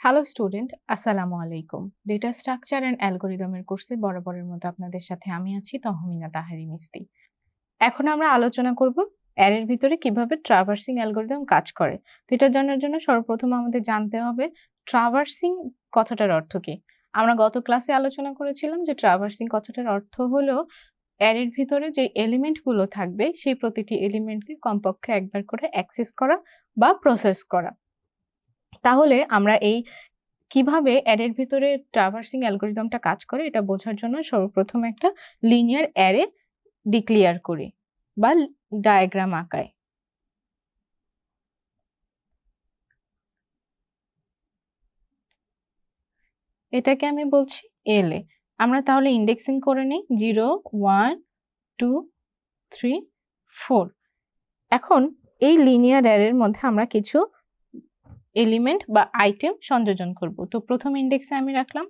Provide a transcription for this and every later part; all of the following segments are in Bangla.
হ্যালো স্টুডেন্ট আসসালামু আলাইকুম ডেটা স্ট্রাকচার অ্যান্ড অ্যালগোরিদমের কোর্সে বরাবরের মতো আপনাদের সাথে আমি আছি তহমিনা তাহারি মিস্তি। এখন আমরা আলোচনা করব অ্যারের ভিতরে কীভাবে ট্রাভার্সিং অ্যালগোরিদম কাজ করে। তো এটা জানার জন্য সর্বপ্রথম আমাদের জানতে হবে ট্রাভার্সিং কথাটার অর্থ কি। আমরা গত ক্লাসে আলোচনা করেছিলাম যে ট্রাভার্সিং কথাটার অর্থ হলো অ্যারের ভিতরে যে এলিমেন্টগুলো থাকবে, সেই প্রতিটি এলিমেন্টকে কমপক্ষে একবার করে অ্যাক্সেস করা বা প্রসেস করা। তাহলে আমরা এই কীভাবে অ্যারের ভিতরে ট্রাভার্সিং অ্যালগোরিদমটা কাজ করে এটা বোঝার জন্য সর্বপ্রথম একটা লিনিয়ার অ্যারে ডিক্লিয়ার করি বা ডায়াগ্রাম আঁকাই। এটাকে আমি বলছি এল এ। আমরা তাহলে ইন্ডেক্সিং করে নিই zero one two three four এখন এই লিনিয়ার অ্যারের মধ্যে আমরা কিছু এলিমেন্ট বা আইটেম সংযোজন করব। তো প্রথম ইন্ডেক্সে আমি রাখলাম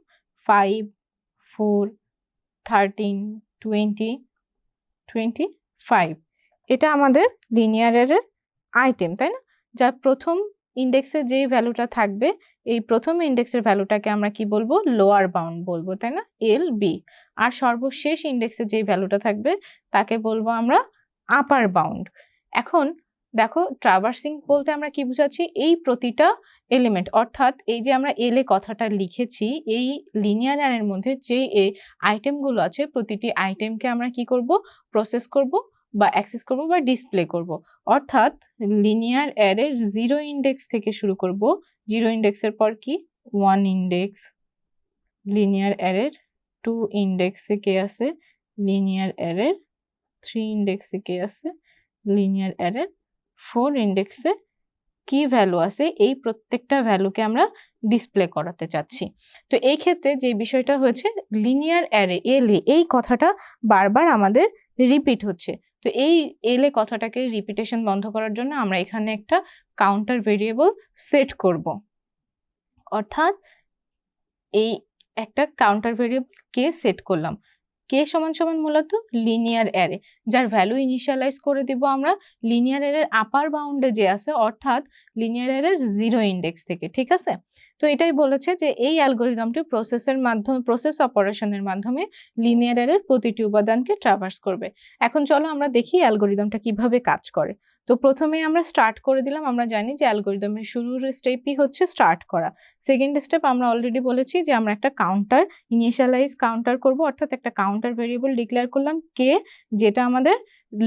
five four thirteen twenty twenty five এটা আমাদের লিনিয়ারের আইটেম তাই না? যা প্রথম ইন্ডেক্সে যেই ভ্যালুটা থাকবে, এই প্রথম ইন্ডেক্সের ভ্যালুটাকে আমরা কি বলব? লোয়ার বাউন্ড বলব, তাই না? এল বি আর সর্বশেষ ইন্ডেক্সে যেই ভ্যালুটা থাকবে, তাকে বলব আমরা আপার বাউন্ড এখন দেখো ট্রাভার্সিং বলতে আমরা কি বুঝাচ্ছি? এই প্রতিটা এলিমেন্ট অর্থাৎ এই যে আমরা এলে কথাটা লিখেছি, এই লিনিয়ার মধ্যে যে আইটেমগুলো আছে, প্রতিটি আইটেমকে আমরা কি করব? প্রসেস করব বা অ্যাক্সেস করব বা ডিসপ্লে করব। অর্থাৎ লিনিয়ার অ্যারের জিরো ইন্ডেক্স থেকে শুরু করব। জিরো ইন্ডেক্সের পর কি? ওয়ান ইন্ডেক্স লিনিয়ার অ্যারের টু ইন্ডেক্সে কে আছে? লিনিয়ার অ্যারের থ্রি ইন্ডেক্সে কে আছে? লিনিয়ার অ্যারের ফোর ইন্ডেক্সে কি ভ্যালু আছে? এই প্রত্যেকটা ভ্যালুকে আমরা ডিসপ্লে করাতে চাচ্ছি। তো এই ক্ষেত্রে যে বিষয়টা হয়েছে লিনিয়ার অ্যারে এলে এই কথাটা বারবার আমাদের রিপিট হচ্ছে। তো এই এলে কথাটাকে রিপিটেশন বন্ধ করার জন্য আমরা এখানে একটা কাউন্টার ভেরিয়েবল সেট করব। অর্থাৎ এই একটা কাউন্টার ভেরিয়েবল কে সেট করলাম। কে সমান সমান মূলত? লিনিয়ার অ্যারে যার ভ্যালু ইনিশিয়ালাইজ করে দিব আমরা লিনিয়ার অ্যারের আপার বাউন্ডে যে আছে, অর্থাৎ লিনিয়ার অ্যারের জিরো ইন্ডেক্স থেকে, ঠিক আছে? তো এটাই বলেছে যে এই অ্যালগোরিদমটি প্রসেসের মাধ্যমে প্রসেস অপারেশনের মাধ্যমে লিনিয়ার অ্যারের প্রতিটি উপাদানকে ট্রাভার্স করবে। এখন চলো আমরা দেখি অ্যালগোরিদমটা কীভাবে কাজ করে। তো প্রথমে আমরা স্টার্ট করে দিলাম, আমরা জানি যে অ্যালগোরিদমের শুরুর স্টেপই হচ্ছে স্টার্ট করা। সেকেন্ড স্টেপ আমরা অলরেডি বলেছি যে আমরা একটা কাউন্টার ইনিশিয়ালাইজ কাউন্টার করব, অর্থাৎ একটা কাউন্টার ভেরিয়েবল ডিক্লেয়ার করলাম কে যেটা আমাদের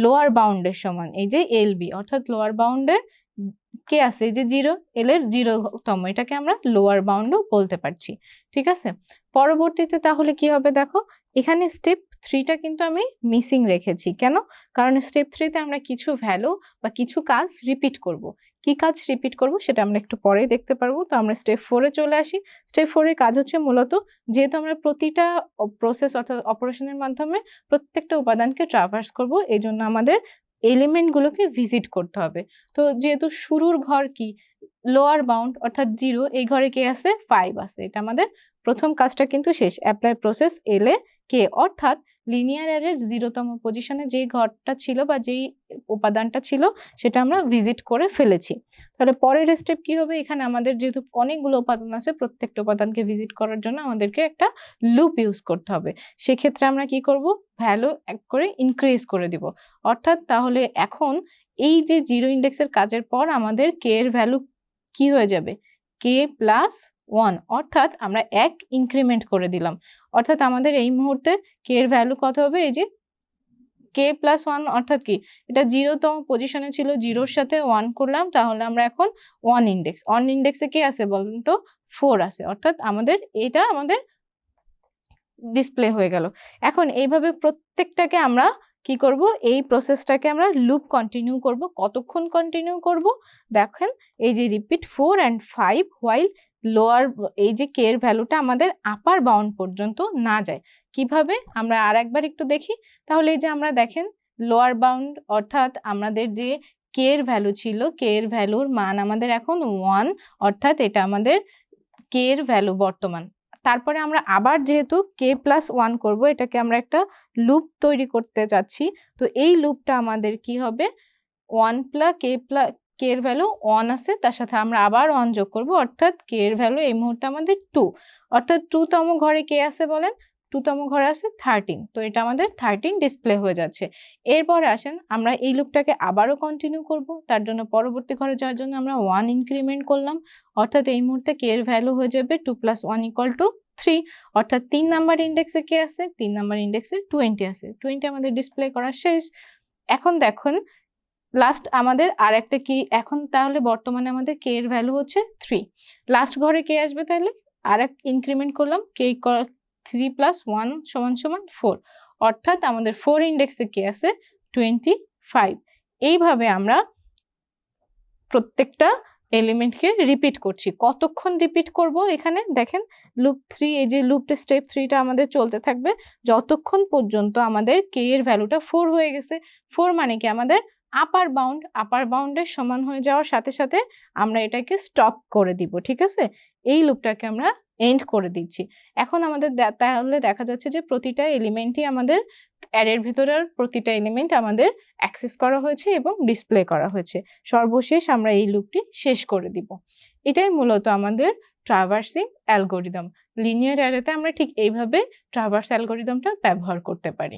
লোয়ার বাউন্ডের সমান, এই যে এল বি অর্থাৎ লোয়ার বাউন্ডের কে আছে, এই যে জিরো এল এর জিরোতম এটাকে আমরা লোয়ার বাউন্ডও বলতে পারছি, ঠিক আছে? পরবর্তীতে তাহলে কি হবে দেখো, এখানে স্টেপ থ্রিটা কিন্তু আমি মিসিং রেখেছি। কেন? কারণ স্টেপ থ্রিতে আমরা কিছু ভ্যালু বা কিছু কাজ রিপিট করব। কি কাজ রিপিট করব সেটা আমরা একটু পরেই দেখতে পারব। তো আমরা স্টেপ ফোরে চলে আসি। স্টেপ ফোরের কাজ হচ্ছে মূলত যেহেতু আমরা প্রতিটা প্রসেস অর্থাৎ অপারেশনের মাধ্যমে প্রত্যেকটা উপাদানকে ট্রাভার্স করব এই জন্য আমাদের এলিমেন্টগুলোকে ভিজিট করতে হবে। তো যেহেতু শুরুর ঘর কি? লোয়ার বাউন্ড অর্থাৎ জিরো এই ঘরে কে আছে? ফাইভ আছে। এটা আমাদের প্রথম কাজটা কিন্তু শেষ। অ্যাপ্লাই প্রসেস এলে কে? অর্থাৎ লিনিয়ার অ্যারের জিরোতম পজিশনে যেই ঘরটা ছিল বা যেই উপাদানটা ছিল, সেটা আমরা ভিজিট করে ফেলেছি। তাহলে পরের স্টেপ কি হবে? এখানে আমাদের যেহেতু অনেকগুলো উপাদান আছে, প্রত্যেকটা উপাদানকে ভিজিট করার জন্য আমাদেরকে একটা লুপ ইউজ করতে হবে। সেক্ষেত্রে আমরা কি করব? ভ্যালু এক করে ইনক্রিজ করে দিব। অর্থাৎ তাহলে এখন এই যে জিরো ইন্ডেক্সের কাজের পর আমাদের কে এর ভ্যালু কি হয়ে যাবে? কে প্লাস ওয়ান অর্থাৎ আমরা এক ইনক্রিমেন্ট করে দিলাম। অর্থাৎ আমাদের এই মুহূর্তে কে এর ভ্যালু কত হবে? এই যে কে প্লাস ওয়ান অর্থাৎ কি? এটা জিরোতম পজিশনে ছিল জিরোর সাথে ওয়ান করলাম, তাহলে আমরা এখন ওয়ান ইন্ডেক্স ওয়ান ইন্ডেক্সে কে আছে বলেন তো? ফোর আছে। অর্থাৎ আমাদের এটা আমাদের ডিসপ্লে হয়ে গেল। এখন এইভাবে প্রত্যেকটাকে আমরা কি করব? এই প্রসেসটাকে আমরা লুপ কন্টিনিউ করব। কতক্ষণ কন্টিনিউ করব? দেখেন, এই যে repeat four and five while lower এই যে কে এর ভ্যালুটা আমাদের আপার বাউন্ড পর্যন্ত না যায়। কীভাবে? আমরা আর একবার একটু দেখি। তাহলে এই যে আমরা দেখেন লোয়ার বাউন্ড অর্থাৎ আমাদের যে কে এর ভ্যালু ছিল কে এর ভ্যালুর মান আমাদের এখন ওয়ান অর্থাৎ এটা আমাদের কে এর ভ্যালু বর্তমান। তারপরে আমরা আবার যেহেতু কে প্লাস ওয়ান করব, এটাকে আমরা একটা লুপ তৈরি করতে যাচ্ছি তো এই লুপটা আমাদের কি হবে? One plus K plus K এর ভ্যালু ওয়ান আছে, তার সাথে আমরা আবার ওয়ান যোগ করব, অর্থাৎ কে এর ভ্যালু এই মুহূর্তে আমাদের টু অর্থাৎ টু তম ঘরে কে আছে বলেন? টু তম ঘরে আছে থার্টিন তো এটা আমাদের থার্টিন ডিসপ্লে হয়ে যাচ্ছে। এরপরে আসেন, আমরা এই লুপটাকে আবারও কন্টিনিউ করব, তার জন্য পরবর্তী ঘরে যাওয়ার জন্য আমরা ওয়ান ইনক্রিমেন্ট করলাম, অর্থাৎ এই মুহূর্তে কে এর ভ্যালু হয়ে যাবে two plus one equal to three অর্থাৎ তিন নাম্বার ইন্ডেক্সে কে আছে, তিন নাম্বার ইন্ডেক্সে টোয়েন্টি আছে। টোয়েন্টি আমাদের ডিসপ্লে করা শেষ। এখন দেখুন লাস্ট আমাদের আর একটা কি এখন তাহলে বর্তমানে আমাদের কে এর ভ্যালু হচ্ছে থ্রি লাস্ট ঘরে কে আসবে তাহলে? আর এক ইনক্রিমেন্ট করলাম কে থ্রি প্লাস ওয়ান সমান সমান ফোর অর্থাৎ আমাদের ফোর ইন্ডেক্সে কে আছে টোয়েন্টি ফাইভ এইভাবে আমরা প্রত্যেকটা এলিমেন্টকে রিপিট করছি। কতক্ষণ রিপিট করব এখানে? দেখেন লুপ থ্রি এই যে লুপটা স্টেপ থ্রিটা আমাদের চলতে থাকবে। যতক্ষণ পর্যন্ত আমাদের কে এর ভ্যালুটা ফোর হয়ে গেছে ফোর মানে কি? আমাদের আপার বাউন্ড আপার বাউন্ডের সমান হয়ে যাওয়ার সাথে সাথে আমরা এটাকে স্টপ করে দিব, ঠিক আছে? এই লুপটাকে আমরা এন্ড করে দিচ্ছি। এখন আমাদের তাহলে দেখা যাচ্ছে যে প্রতিটা এলিমেন্টই আমাদের অ্যারের ভিতরের প্রতিটা এলিমেন্ট আমাদের অ্যাক্সেস করা হয়েছে এবং ডিসপ্লে করা হয়েছে। সর্বশেষ আমরা এই লুপটি শেষ করে দিব। এটাই মূলত আমাদের ট্রাভার্সিং অ্যালগোরিদম লিনিয়ার অ্যারেতে আমরা ঠিক এইভাবে ট্রাভার্স অ্যালগোরিদমটা ব্যবহার করতে পারি।